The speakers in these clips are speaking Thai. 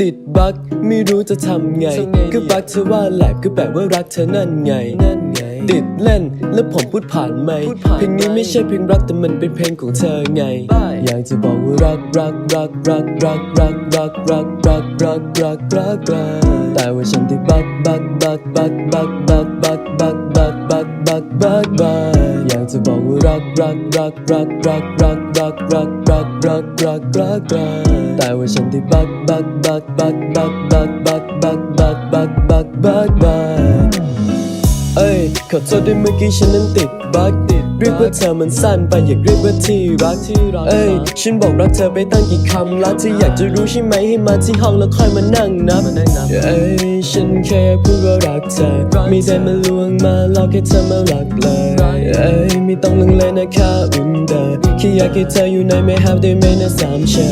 ติดบั๊กไม่รู้จะทำไง ก็บั๊กเธอว่าแหลกก็แปลว่ารักเธอนั่นไง ติดเล่นแล้วผมพูดผ่านไหมค์เพลงนี้ไม่ใช่เพลงรักแต่มันเป็นเพลงของเธอไง อยากจะบอกว่ารักรักรักรักรักรักรักรักรักรักรักรักรักแต่ว่าฉันที่บักบักบักบักบักบักบักบักบักบักบักบักบักอยากจะบอกว่ารักรักรักรักรักรักรักรักรักรักรักรักรัก แต่ว่าฉันที่บักบักบักบั ขอโทษด้วยเมื่อกี้ฉันนั้นติดบั๊กติดเรียกว่าเธอมันสั้นไปอยากเรียกว่าที่รักที่รักเอ้ยฉันบอกรักเธอไปตั้งกี่คำแล้วที่อยากจะรู้ใช่ไหมให้มาที่ห้องแล้วค่อยมานั่งนับเอ้ยฉันแค่พูดว่ารักเธอไม่ได้มาลวงมาหลอกให้เธอมารักเลยเอ้ยไม่ต้องลังเลนะค่ะอุ่นเดอแค่อยากให้เธออยู่ในไม่ have ได้ไหมนะสามเชย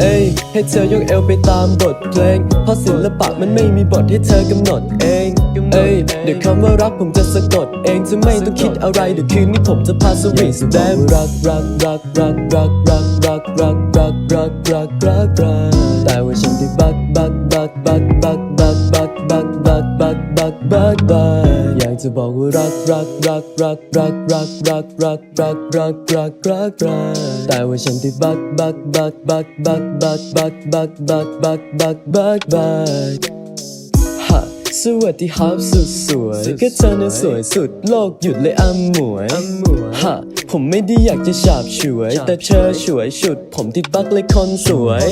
เอ้ยให้เธอยกเอวไปตามบทเพลงเพราะศิลปะมันไม่มีบทให้เธอกำหนดเอง เอ้ยเดี๋ยวคำว่ารักผมจะสะกดเองจะไม่ต้องคิดอะไรเดี๋ยวคืนนี้ผมจะพาสวีทสแดมรักรักรักรักรักรักรักรักรักรักรักรักรักแต่ว่าฉันที่บักบักบักบักบักบักบักบักบักบักบักบักบักอยากจะบอกว่ารักรักรักรักรักรักรักรักรักรักรักรักรักแต่ว่าฉันที่บักบักบักบักบักบักบักบักบักบักบักบักบักฮะส วัสดีครับสุดสวยก็เธอนั้นสวยสุดโลกหยุดเลยอ้ำหมวยฮะผมไม่ได้อยากจะฉาบฉวย แต่เธอสวยชุด ผมติดบักเลยคนสวย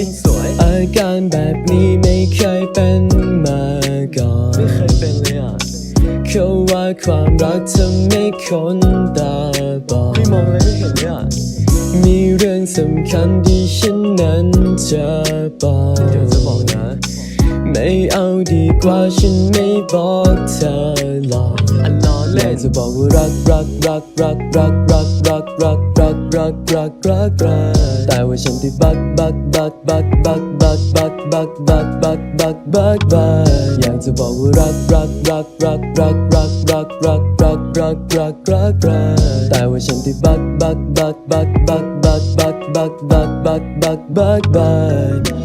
อาการแบบนี้ไม่เคยเป็นมาก่อนไม่เคยเป็นเลยอะเขาว่าความรักทำให้คนตาบอดไม่มองเลยไม่เห็นเลยอะมีเรื่องสำคัญที่ฉันนั้นจะบอกเดี๋ยวจะบอกนะ ไม่เอาดีกว่าฉันไม่บอกเธอหรอกอันนอนเล่นจะบอกว่ารักรักรักรักรักรักรักรักรักรักรักรักรักแต่ว่าฉันที่บักบักบักบักบักบักบักบักบักบักบักบักบักอยากจะบอกว่ารักรักรักรักรักรักรักรักรักรักรักรักรักแต่ว่าฉันที่บักบักบักบักบักบักบักบักบักบักบักบักบัก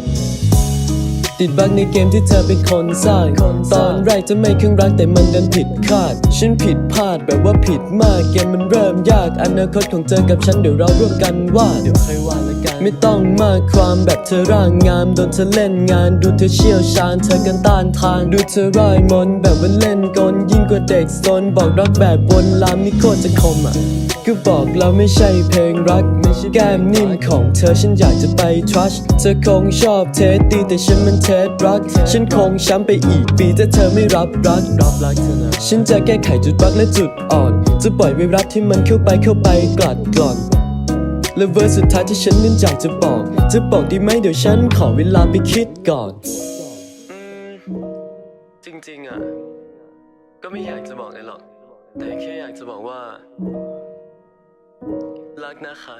ติดบักในเกมที่เธอเป็นคนสร้าง ตอนแรกจะไม่ครึ่งรักแต่มันดันผิดคาด ฉันผิดพลาดแบบว่าผิดมาก เกมมันเริ่มยาก อนาคตของเธอกับฉันเดี๋ยวเราร่วมกันวาดเดี๋ยวค่อยวาดละกัน ไม่ต้องมากความแบบเธอร่างงามโดนเธอเล่นงานดูเธอเชี่ยวชาญเธอกันต้านทานดูเธอร่ายมนแบบว่าเล่นกลยิ่งกว่าเด็กซนบอกรักแบบบนลามนี่โคตรจะคมอะก็บอกเราไม่ใช่เพลงรักไม่ใช่แก้มนิ่มของเธอฉันอยากจะไป trust เธอคงชอบเทสดีแต่ฉันมันเทสรัก ฉันคงช้ำไปอีกปีถ้าเธอไม่รับรักรับรักเธอนะฉันจะแก้ไขจุดรักและจุดอ่อน จะปล่อยไวรัสที่มันเข้าไปเข้าไปกลัดกล่อน และเวอร์สุดท้ายที่ฉันนั้นอยากจะบอก จะบอกดีไหมเดี๋ยวฉันขอเวลาไปคิดก่อน จริงๆอะ ก็ไม่อยากจะบอกเลยหรอก แต่แค่อยากจะบอกว่า รักนะคะ